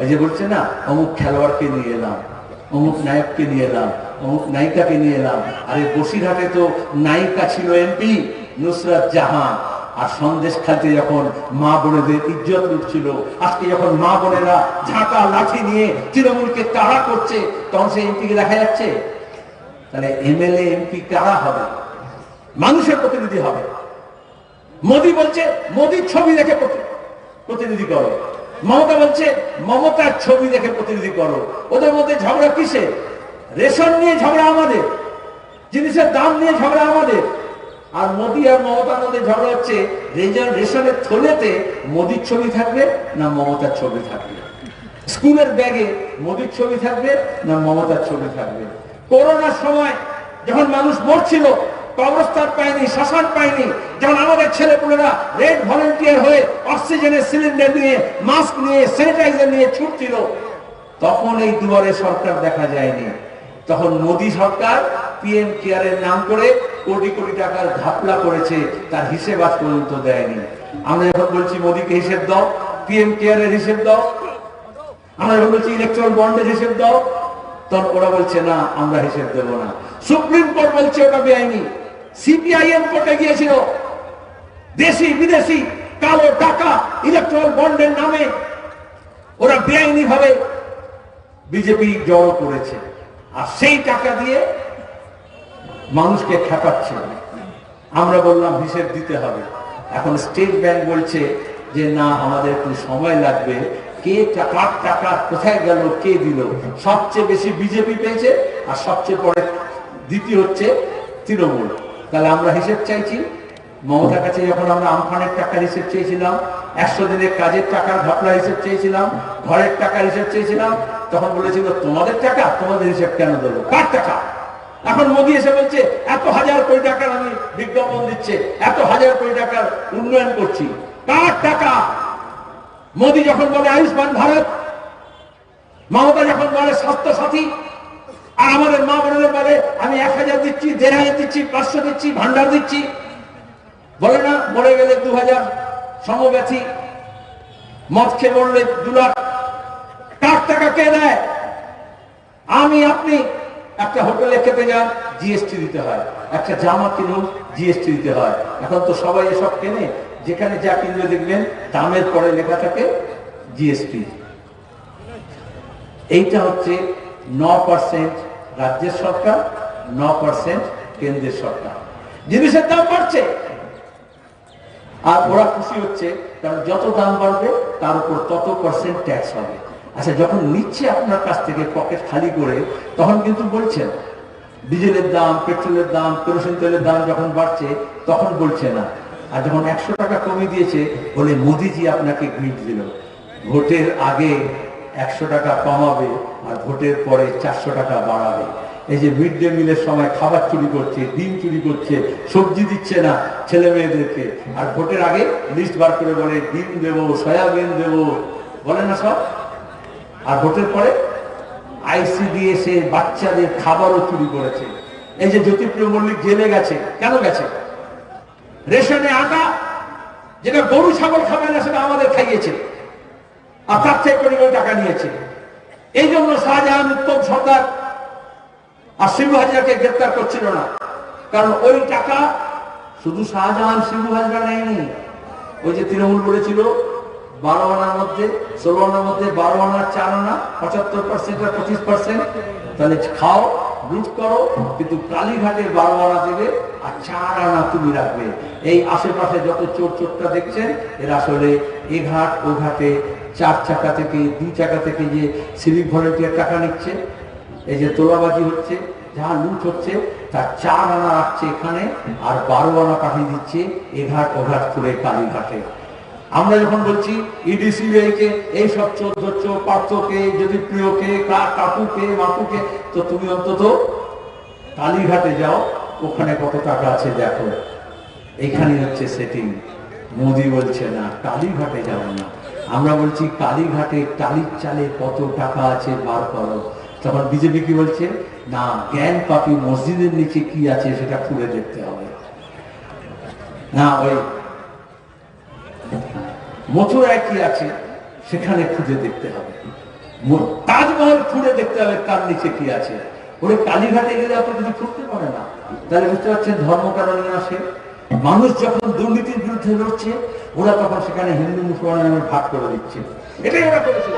ওই যে বলছে না, অমুক খেলোয়াড়কে নিয়ে এলাম, অমুক নায়ককে নিয়ে এলাম, অমুক নায়িকাকে নিয়ে এলাম। আরে বসিরহাটে তো নায়িকা ছিল এমপি নুসরাত জাহান। আর সন্দেশ খালতে যখন মা বোনেদের ইজ্জত লুটছিল, আজকে যখন মা বোনেরা ঝাঁটা লাঠি নিয়ে তৃণমূলকে তাড়া করছে, তখন সেই এমপিকে দেখা যাচ্ছে। তাহলে এমএলএ, এমপি কারা হবে? মানুষের প্রতিনিধি হবে। মোদি বলছে, মোদির ছবি দেখে প্রতি- প্রতিনিধি করো মমতা বলছে, মমতার ছবি দেখে প্রতিনিধি করো। ওদের মধ্যে ঝগড়া কিসে রেশন নিয়ে ঝগড়া আমাদের, জিনিসের দাম নিয়ে ঝগড়া আমাদের। আর মোদী আর মমতার মধ্যে ঝগড়া হচ্ছে রেশনের থলেতে মোদির ছবি থাকবে না মমতার ছবি থাকবে? স্কুলের ব্যাগে মোদির ছবি থাকবে না মমতার ছবি থাকবে? করোনার সময় যখন মানুষ মরছিল কবরস্থান পায়নি শ্মশান পায়নি যখন আমাদের ছেলেপুলেরা রেড ভলেন্টিয়ার হয়ে অক্সিজেনের সিলিন্ডার নিয়ে, মাস্ক নিয়ে, স্যানিটাইজার নিয়ে ছুটছিল। তখন এই দুয়ারে সরকার দেখা যায়নি। তখন মোদী সরকার পিএম কেয়ারের নাম করে কোটি কোটি টাকার ঘাপলা করেছে, তার হিসেব আজ পর্যন্ত দেয়নি। আমরা যখন বলছি, মোদীকে হিসেব দাও, পিএম কেয়ারের হিসেব দাও। আমরা যখন বলছি ইলেকট্রন বন্ডের হিসেব দাও। তখন ওরা বলছে, না, আমরা হিসেব দেব না। সুপ্রিম কোর্ট বলছে, ওটা বেআইনি। সিপিআইএম কোর্টে গিয়েছিল। দেশি, বিদেশি, কালো টাকা ইলেকট্রন বন্ডের নামে। ওরা বেআইনি ভাবে বিজেপি জড়ো করেছে। আর সেই টাকা দিয়ে মানুষকে খেপাচ্ছে আমরা বললাম, হিসেব দিতে হবে। এখন স্টেট ব্যাংক বলছে যে, না, আমাদের একটু সময় লাগবে। কে টাকার টাকা, কোথায় গেল, কে দিল? সবচেয়ে বেশি বিজেপি পেয়েছে, আর সবচেয়ে পরে দ্বিতীয় হচ্ছে তৃণমূল। তাহলে আমরা হিসেব চাইছি, মমতার কাছে যখন আমরা আমফানের টাকার হিসেব চেয়েছিলাম, একশো দিনের কাজের টাকার ঘটনার হিসেব চেয়েছিলাম, ঘরের টাকার হিসেব চেয়েছিলাম, তখন বলেছিল, তোমাদের টাকা? তোমাদের হিসেব কেন দেবো? কার টাকা? এখন মোদী এসে বলছে, এত হাজার কোটি টাকার আমি বিজ্ঞাপন দিচ্ছে, এত হাজার কোটি টাকার উন্নয়ন করছি, কার টাকা? মোদী যখন বলে, আয়ুষ্মান ভারত। মমতা যখন বলে স্বাস্থ্য সাথী আর আমাদের মা বোনেদের আমি এক হাজার দিচ্ছি, দেড় হাজার দিচ্ছি, পাঁচশো দিচ্ছি, ভান্ডার দিচ্ছি। বলে না, মরে গেলে দু হাজার, সমব্যথী। মদ খেয়ে মরলে দু লাখ। কার টাকা কে দেয়? আমি, আপনি। একটা হোটেলে খেতে যান, জিএসটি দিতে হয়। একটা জামা কিনুন, জিএসটি দিতে হয়। এখন তো সবাই এসব কেনে। যেখানে যা কিনবে দেখবেন, দামের পরে লেখা থাকে জিএসটি। এইটা হচ্ছে ন পার্সেন্ট রাজ্যের সরকার পার্সেন্ট কেন্দ্রের সরকার। জিনিসের দাম বাড়ছে, আর ওরা খুশি হচ্ছে, কারণ যত দাম বাড়বে, তার উপর তত পার্সেন্ট ট্যাক্স হবে। আচ্ছা যখন নিচ্ছে আপনার কাছ থেকে পকেট খালি করে, তখন কিন্তু বলছেন, ডিজেলের দাম, পেট্রোলের দাম, কেরোসিন তেলের দাম যখন বাড়ছে, তখন বলছে না। আর যখন একশো টাকা কমিয়ে দিয়েছে, বলে মোদিজি আপনাকে গিফট দিল। ভোটের আগে একশো টাকা কমাবে, আর ভোটের পরে চারশো টাকা বাড়াবে। এই যে মিড ডে মিলের সময় খাবার চুরি করছে, ডিম চুরি করছে, সবজি দিচ্ছে না ছেলে মেয়েদেরকে। আর ভোটের আগে লিস্ট বার করে বলে, ডিম দেবো, সয়াবিন দেবো। বলে না সব? আর ভোটের পরে আইসিডিএস এ বাচ্চাদের খাবারও চুরি করেছে। এই যে জ্যোতিপ্রিয় মল্লিক জেলে গেছে, কেন গেছে? রেশনে আটা, যেটা গরু ছাগল খাবে না, সেটা আমাদের খাইয়েছে। আর তার থেকে কোটি টাকা নিয়েছে। এই জন্য শাহজাহান উত্তম সরকার আর শিবু হাজরাকে গ্রেপ্তার করছিল না। কারণ ওই টাকা শুধু শাহজাহান শিবু হাজরা নেয়নি। ওই যে তৃণমূল বলেছিল, বারো আনার মধ্যে, ষোলো আনার মধ্যে বারো আনার চার আনা, পঁচাত্তর পার্সেন্ট আর পঁচিশ পার্সেন্ট তাহলে খাও, লুট করো, কিন্তু কালীঘাটের বারো আনা দেবে আর চার আনা তুমি রাখবে। এই আশেপাশে যত চোর চোরটা দেখছেন, এরা আসলে এ ঘাট, ও ঘাটে চার চাকা থেকে, দুই চাকা থেকে যে সিভিক ভলেন্টিয়ার টাকা নিচ্ছে এই যে তোলাবাজি হচ্ছে যা লুট হচ্ছে, তার চার আনা রাখছে এখানে, আর বারো আনা পাঠিয়ে দিচ্ছে এঘাট ওঘাট করে কালীঘাটে আমরা যখন বলছি ইডিসিবিআই কে এই সব পার্থকে যদি প্রিয়কে কাকুকে মাকুকে তো তুমি অন্তত কালীঘাটে যাও, ওখানে কত টাকা আছে দেখো। এইখানে হচ্ছে সেটিং মোদি বলছে, না কালীঘাটে যাও না। আমরা বলছি কালীঘাটে টালির চালে কত টাকা আছে বার করো। তখন বিজেপি কি বলছে? না, জ্ঞান পাপি মসজিদের নিচে কি আছে সেটা খুলে দেখতে হবে। না, ওই মথুরায় কি আছে সেখানে খুঁজে দেখতে হবে। তাজমহল খুঁড়ে দেখতে হবে কার নিচে কি আছে। ওরে কালীঘাটে গেলে আপনি কিছু খুঁজতে পারে না। তাহলে বুঝতে পারছেন ধর্ম কারণে আসে মানুষ যখন দুর্নীতির বিরুদ্ধে লড়ছে, ওরা তখন সেখানে হিন্দু মুসলমানের ভাগ করে দিচ্ছে। এটাই ওরা করেছিল